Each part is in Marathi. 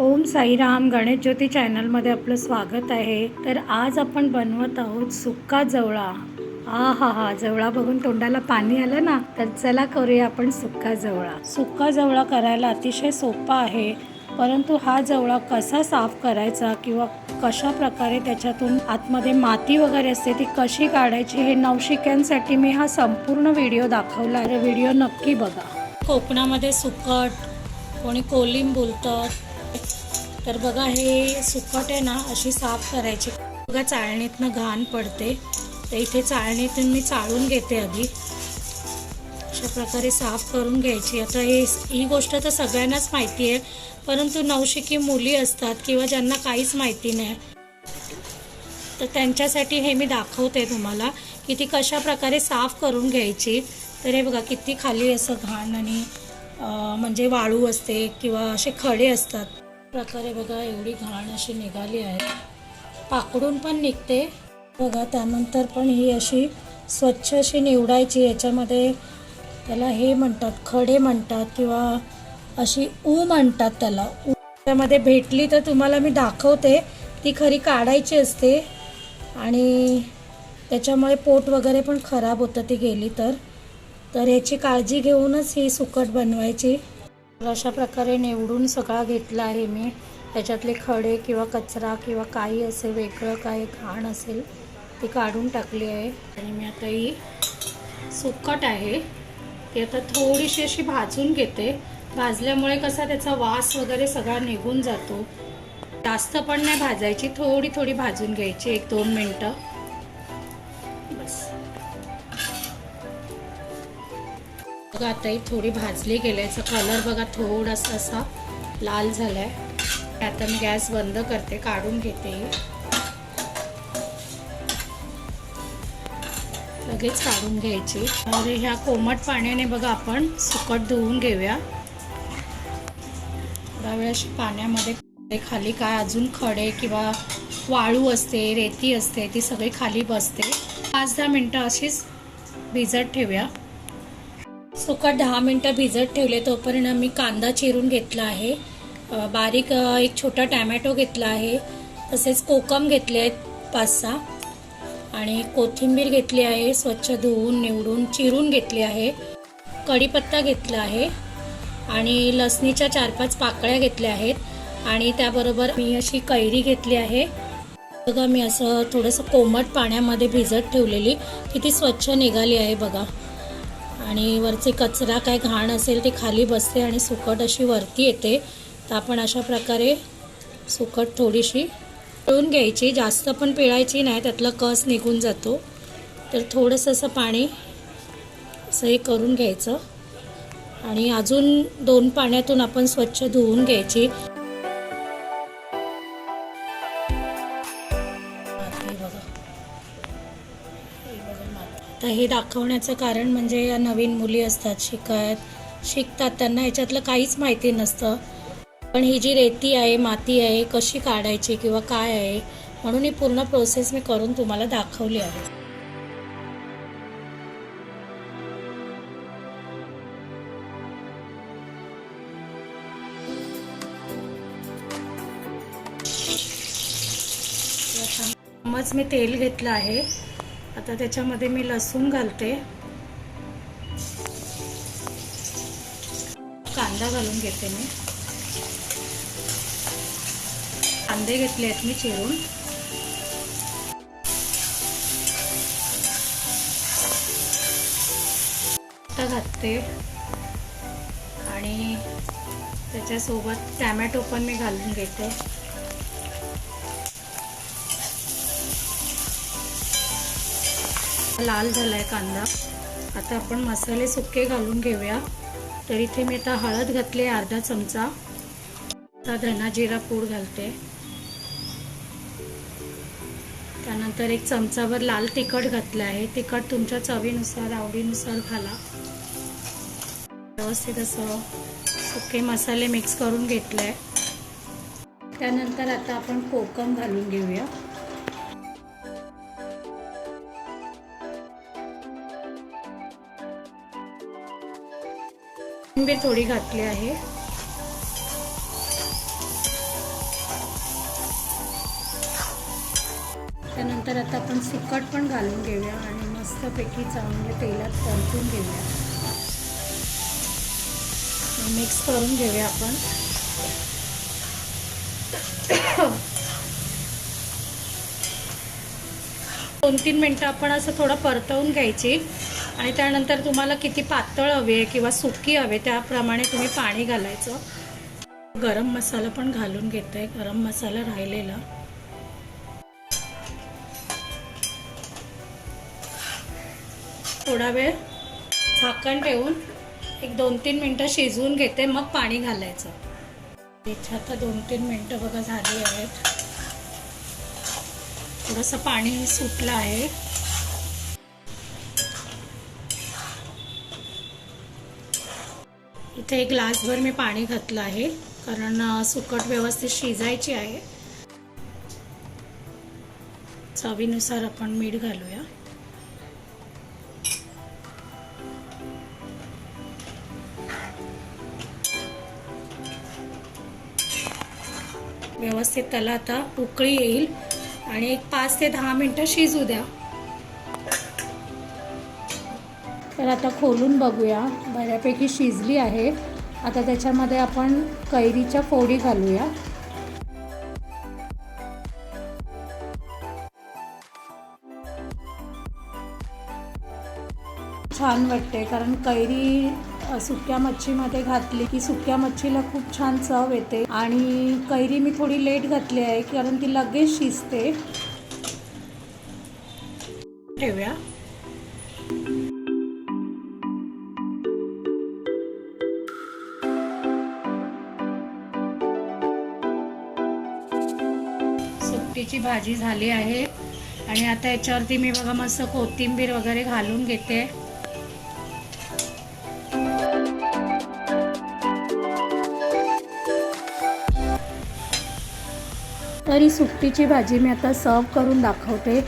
ओम साईराम गणेश ज्योती चॅनलमध्ये आपलं स्वागत आहे. तर आज आपण बनवत आहोत सुक्का जवळा. आ हा हा जवळा बघून तोंडाला पाणी आलं ना तर चला करूया आपण सुक्का जवळा. सुक्का जवळा करायला अतिशय सोपा आहे परंतु हा जवळा कसा साफ करायचा किंवा कशा प्रकारे त्याच्यातून आतमध्ये माती वगैरे असते ती कशी काढायची हे नवशिक्यांसाठी मी हा संपूर्ण व्हिडिओ दाखवला आहे. व्हिडिओ नक्की बघा. कोकणामध्ये सुकट कोणी कोलिम बोलतात तर बघा हे सुकट आहे ना अशी साफ करायची. बघा चाळणीतनं घाण पडते. तर इथे चाळणीतून मी चाळून घेते आधी. अशा प्रकारे साफ करून घ्यायची. आता हे ही गोष्ट तर सगळ्यांनाच माहिती आहे परंतु नवशिकी मुली असतात किंवा ज्यांना काहीच माहिती नाही. तर त्यांच्यासाठी हे मी दाखवते तुम्हाला की ती कशा प्रकारे साफ करून घ्यायची. तर हे बघा किती खाली असं घाण आणि म्हणजे वाळू असते किंवा असे खडे असतात. प्रकारे बघा एवढी घाण अशी निघाली आहे. पाकडून पण निघते. बघा त्यानंतर पण ही अशी स्वच्छ अशी निवडायची याच्यामध्ये त्याला हे म्हणतात खडे म्हणतात किंवा अशी ऊ म्हणतात त्याला. ऊ त्यामध्ये भेटली तर तुम्हाला मी दाखवते. ती खरी काढायची असते. आणि त्याच्यामुळे पोट वगैरे पण खराब होतं ती गेली तर. तर याची काळजी घेऊनच ही सुकट बनवायची. अशा प्रकारे निवडून सगळा घेतला आहे मी. त्याच्यातले खडे किंवा कचरा किंवा काही असेल वेगळं काही घाण असेल ती काढून टाकली आहे. आणि मी आता ही सुकट आहे. ती आता थोडीशी अशी भाजून घेते. भाजल्यामुळे कसा त्याचा वास वगैरे सगळा निघून जातो. जास्त पण नाही भाजायची थोडी थोडी भाजून घ्यायची एक दोन मिनटं. बघा आता ही थोडी भाजली गेले याचा कलर बघा थोडासा असा लाल झालाय. आता मी गॅस बंद करते काढून घेते. लगेच काढून घ्यायची. आणि ह्या कोमट पाण्याने बघा आपण सुकट धुवून घेऊया. थोडा वेळ अशी पाण्यामध्ये खाली काय अजून खडे किंवा वाळू असते रेती असते ती सगळी खाली बसते. पाच दहा मिनटं अशीच भिजत ठेवूया. सुकट दहा मिनटं भिजत ठेवले तोपर्यंत मी कांदा चिरून घेतला आहे. बारीक एक छोटा टॅमॅटो घेतला आहे. तसेच कोकम घेतले आहेत पाच सहा आणि कोथिंबीर घेतली आहे स्वच्छ धुवून निवडून चिरून घेतली आहे. कढीपत्ता घेतला आहे. आणि लसणीच्या चार पाच पाकळ्या घेतल्या आहेत. आणि त्याबरोबर मी अशी कैरी घेतली आहे. बघा मी असं थोडंसं कोमट पाण्यामध्ये भिजत ठेवलेली. किती स्वच्छ निघाली आहे बघा. आणि वरचे कचरा काय घाण असेल ते खाली बसते आणि सुकट अशी वरती येते. तर आपण अशा प्रकारे सुकट थोडीशी पिळून घ्यायची. जास्त पण पिळायची नाही त्यातला कस निघून जातो. तर थोडंसं असं पाणी असं हे करून घ्यायचं. आणि अजून दोन पाण्यातून आपण स्वच्छ धुवून घ्यायची. बघा. तर हे दाखवण्याचं कारण म्हणजे या नवीन मुली असतात शिकत शिकतात त्यांना ह्याच्यातलं काहीच माहिती नसतं. पण ही जी रेती आहे माती आहे कशी काढायची किंवा काय आहे म्हणून ही पूर्ण प्रोसेस मी करून तुम्हाला दाखवली आहे. मी तेल घेतलं आहे. आता त्याच्यामध्ये मी लसूण घालते. कांदा घालून घेते मी. कांदे घेतले आहेत मी चिरून. आता घालते. आणि त्याच्यासोबत टॅमॅटो पण मी घालून घेते. लाल झालाय कांदा. आता आपण मसाले सुके घालून घेऊया. तर इथे मी आता हळद घातली आहे अर्धा चमचा. आता धना जिरा पूड घालते. त्यानंतर एक चमचाभर लाल तिखट घातलं आहे. तिखट तुमच्या चवीनुसार आवडीनुसार घाला. व्यवस्थित असं सुके मसाले मिक्स करून घेतले आहे त्यानंतर आता आपण कोकम घालून घेऊया. कोथिंबीर थोडी घातली आहे. त्यानंतर आता आपण सुकट पण घालून घेऊया आणि मस्तपैकी चांगले तेलात परतून घेऊया. मिक्स करून घेऊया आपण. दोन तीन मिनटं आपण असं थोडं परतवून घ्यायची. आणि त्यानंतर तुम्हाला किती पातळ हवी आहे किंवा सुकी हवे त्याप्रमाणे तुम्ही पाणी घालायचं. गरम मसाला पण घालून घेते गरम मसाला राहिलेला. थोडा वेळ झाकण ठेवून एक दोन तीन मिनटं शिजवून घेते मग पाणी घालायचं. इथे आता दोन तीन मिनटं बघा झाली आहेत. थोडंसं पाणी सुटलं आहे. इथे ग्लासभर मी पाणी घातलं आहे कारण सुकट व्यवस्थित शिजायची आहे. चवीनुसार आपण मीठ घालूया. व्यवस्थित त्याला आता उकळी येईल आणि एक पाच ते दहा मिनटं शिजू द्या. तर आता खोलून बघूया. बऱ्यापैकी शिजली आहे. आता त्याच्यामध्ये आपण कैरीच्या फोडी घालूया. छान वाटते कारण कैरी सुक्या मच्छीमध्ये घातली की सुक्या मच्छीला खूप छान चव येते. आणि कैरी मी थोडी लेट घातली आहे कारण ती लगेच शिजते. ठेवूया. सुकटीची भाजी झाली आहे. आणि आता याच्यावरती मी बघा मस्त कोथिंबीर वगैरे घालून घेते. तर ही सुकटीची भाजी मी आता सर्व करून दाखवते.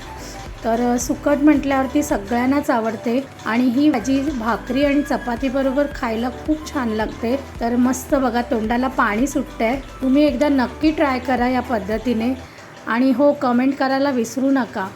तर सुकट म्हटल्यावरती सगळ्यांनाच आवडते. आणि ही भाजी भाकरी आणि चपातीबरोबर खायला खूप छान लागते. तर मस्त बघा तोंडाला पाणी सुटतंय. तुम्ही एकदा नक्की ट्राय करा या पद्धतीने. आणि हो कमेंट करायला विसरू नका.